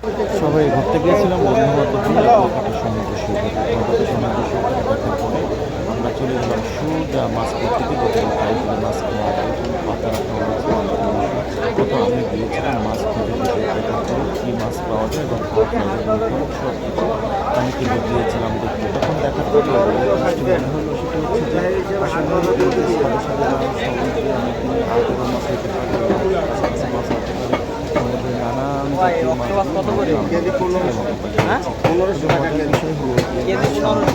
সবাই ঘুরতে গিয়েছিলাম আমরা চলে গেলাম সোজা মাছ করতে গিয়ে মাছ পাতা রাখা আমি গিয়েছিলাম, মাছ খেতে খেতে কী মাছ পাওয়া যায় এবং সব কিছু আমি কিন্তু গিয়েছিলাম দেখতে। তখন দেখার পরে মনে সাদা সাদা মাছ হইতে পারে মাছ হতে পারে সমুদ্রে নানান জাতীয় করে? কেজি পনেরোশো। হ্যাঁ? পনেরোশো টাকা কেজি। কেজি পনেরোশো।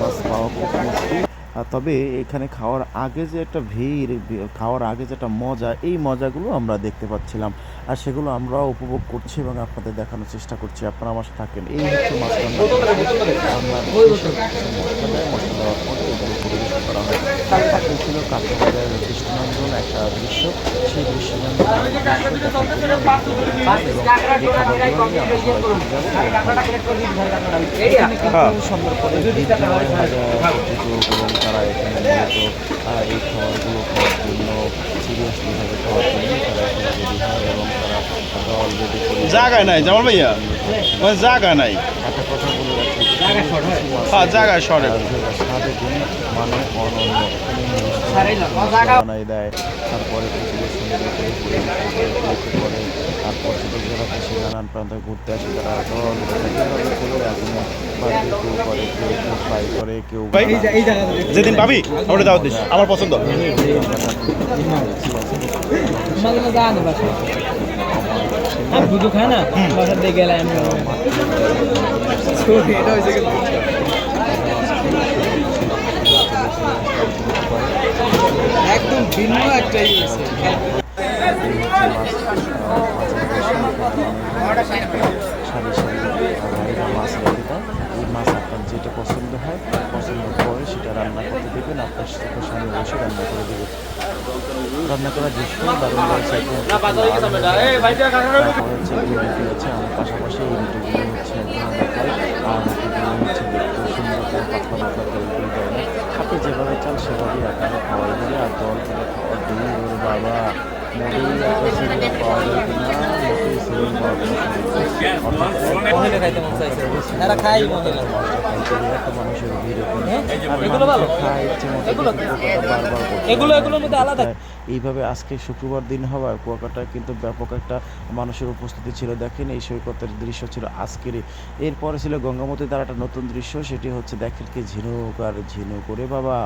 মাছ পাওয়া তবে এখানে খাওয়ার আগে যে একটা ভিড় খাওয়ার আগে যে একটা মজা এই মজাগুলো আমরা দেখতে পাচ্ছিলাম। আর সেগুলো আমরা উপভোগ করছি এবং আপনাদের দেখানোর চেষ্টা করছি। আপনারা আমার সাথে থাকেন। এই হচ্ছে মাছ রান্না আমরা বিশেষ কিছু মশলা দেওয়ার পরে এগুলো পরিবেশন। করা হয় পাশে ছিল কাঁচাবাজার একটা দৃশ্য সেই সুন্দর করে তারা এখানে মূলত এই খাবারগুলো খাওয়ার জন্য সিরিয়াসলিভাবে খাওয়ার জন্য তারা এখানে রেডি হয় এবং তারা করে জায়গায় নাই জামাল ভাইয়া? জায়গা নাই? একটা কথা বলে রাখি। হ্যাঁ, জায়গায়। গুণ মানে অনন্য। বানাই দেয় তারপরে পর্যটক যারা নানান প্রান্তে ঘুরতে আসে তারা দল বেঁধে করে আগুনে বারবিকিউ করে কেউ কেউ ফ্রাই করে কেউ যেদিন পাবি আমরা দাওয়াত দিস আমার পছন্দ। দুধ খাই না? বাসার দিয়ে গেলে এটা হয়েছে একদম ভিন্ন একটা ইয়ে হয়েছে সারি সারি ভাইরা মাছ রেখে দেয় এই মাছ আপনার যেটা পছন্দ হয় পছন্দ করে সেটা রান্না করতে দেবেন আপনার চোখের সামনে বসে রান্না করে দেবেন। রান্না করার দৃশ্য দারুণ হচ্ছে রুটি আছে আমার পাশাপাশি এই রুটিগুলো হচ্ছে আর রুটিগুলো হচ্ছে দেখতে সুন্দর করে পাতলা পাতলা করে করে দেয় আপনি যেভাবে চান সেভাবেই আপনাকে খাওয়াই দেবে আর জল করে খাওয়া ওর বাবা মোটেই একটা সিরিয়াল পাওয়া যায় খাইতে মন চাইছে খাই। হ্যাঁ? এগুলো ভালো? এগুলো? এগুলোর মধ্যে আলাদা এইভাবে আজকে শুক্রবার দিন হওয়ায় কুয়াকাটায় কিন্তু ব্যাপক একটা মানুষের উপস্থিতি ছিল। দেখেন এই সৈকতের দৃশ্য ছিল আজকেরই। এরপরে ছিল গঙ্গামতী তার একটা নতুন দৃশ্য সেটি হচ্ছে দেখেন কি ঝিনুক আর ঝিনুক। করে বাবা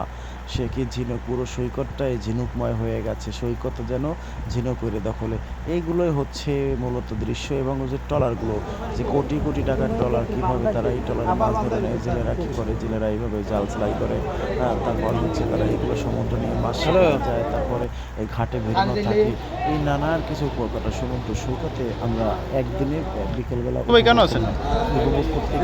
সে কি ঝিনুক? পুরো সৈকতটাই ঝিনুকময় হয়ে গেছে। সৈকত যেন ঝিনুক করে দখলে। এইগুলোই হচ্ছে মূলত দৃশ্য এবং ওই যে ট্রলারগুলো যে কোটি কোটি টাকার ট্রলার কীভাবে তারা এই ট্রলারে মাছ ধরে নেয় জেলেরা কী করে জেলেরা এইভাবে জাল সেলাই করে হ্যাঁ, তারপর হচ্ছে তারা এগুলো সমুদ্র নিয়ে মাছ যায় তারপরে এই ঘাটে বেরোনো থাকে এই নানান কিছু কুয়াকাটা সমুদ্র সৈকতে আমরা একদিনে বিকেলবেলা কেন আছেন? উপভোগ করতে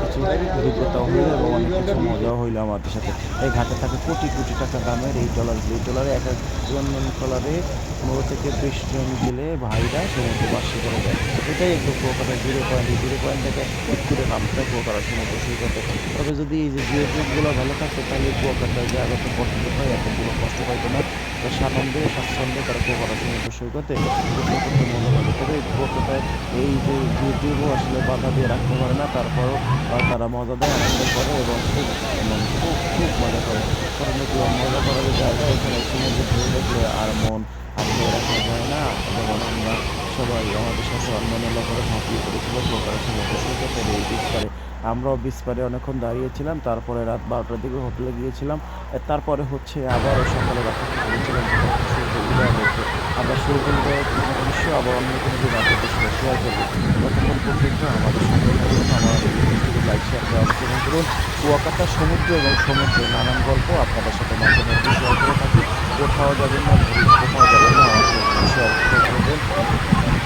কিছু অভিজ্ঞতা হইল এবং অনেক কিছু মজাও হইল আমাদের সাথে। এই ঘাটে থাকে কোটি কোটি টাকা দামের এই ডলার এই ডলারে এক একজন ডলারে পনেরো থেকে বিশ জন গেলে ভাইরা সমুদ্র বাসী করে দেয় এটাই একটু Kuakata zero point zero point থেকে করে নামতে কুয়াকাটা সমুদ্র সৈকতে। তবে যদি এই যে জিওগ্রাফগুলো ভালো থাকতো তাহলে কুয়াকাটায় যে আগত পর্যটক হয় এতগুলো কষ্ট পাইতো না। সানন্দে স্বাচ্ছন্দ্যে তারা সমুদ্র বিষয় গোসল করতে মনে করে তবে এই এই যে ইউটিউবও আসলে বাধা দিয়ে রাখতে পারে না, তারপরও তারা মজা দেয়, আনন্দ করে এবং খুব খুব খুব মজা করে। কারণ এটি মজা করার জায়গা এখানে সমুদ্র দেখলে আর মন আটকে রাখা যায় না, যেমন আমরা সবাই আমাদের সাথে অন্যান্য লোকেরা ঝাঁপিয়ে পড়েছিল কুয়াকাটা সমুদ্র সৈকতের এই বিচ পারে আমরাও বিচ পারে অনেকক্ষণ দাঁড়িয়েছিলাম, তারপরে রাত বারোটার দিকে হোটেলে গিয়েছিলাম তারপরে হচ্ছে আবারও সকালে অপেক্ষা আমরা শুরু করলে দৃশ্য আবার অন্য কোনো দিন আপনাদের সাথে শেয়ার করব। ততক্ষণ পর্যন্ত আমাদের সঙ্গে থাকুন, আমার ভিডিওটিকে লাইক শেয়ার করে অংশগ্রহণ করুন। কুয়াকাটা সমুদ্র এবং সমুদ্রে নানান গল্প আপনাদের সাথে মাঝে মধ্যে শেয়ার করে থাকি। কোথাও যাবেন না কোথাও যাবেন না আমাদের শেয়ার করে